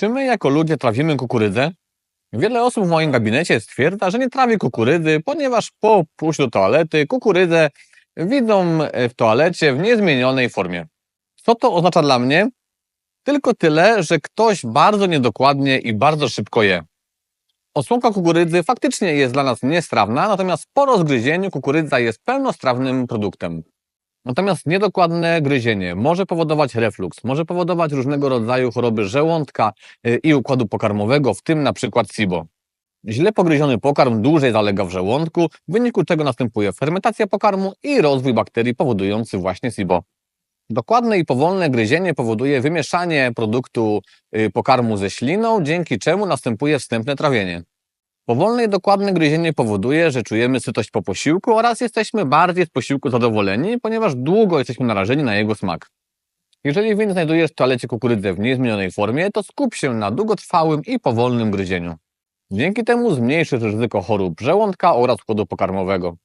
Czy my jako ludzie trawimy kukurydzę? Wiele osób w moim gabinecie stwierdza, że nie trawi kukurydzy, ponieważ po pójściu do toalety kukurydzę widzą w toalecie w niezmienionej formie. Co to oznacza dla mnie? Tylko tyle, że ktoś bardzo niedokładnie i bardzo szybko je. Osłonka kukurydzy faktycznie jest dla nas niestrawna, natomiast po rozgryzieniu kukurydza jest pełnostrawnym produktem. Natomiast niedokładne gryzienie może powodować refluks, może powodować różnego rodzaju choroby żołądka y, i układu pokarmowego, w tym na przykład SIBO. Źle pogryziony pokarm dłużej zalega w żołądku, w wyniku czego następuje fermentacja pokarmu i rozwój bakterii powodujący właśnie SIBO. Dokładne i powolne gryzienie powoduje wymieszanie produktu y, pokarmu ze śliną, dzięki czemu następuje wstępne trawienie. Powolne i dokładne gryzienie powoduje, że czujemy sytość po posiłku oraz jesteśmy bardziej z posiłku zadowoleni, ponieważ długo jesteśmy narażeni na jego smak. Jeżeli więc znajdujesz w toalecie kukurydzę w niezmienionej formie, to skup się na długotrwałym i powolnym gryzieniu. Dzięki temu zmniejszysz ryzyko chorób żołądka oraz układu pokarmowego.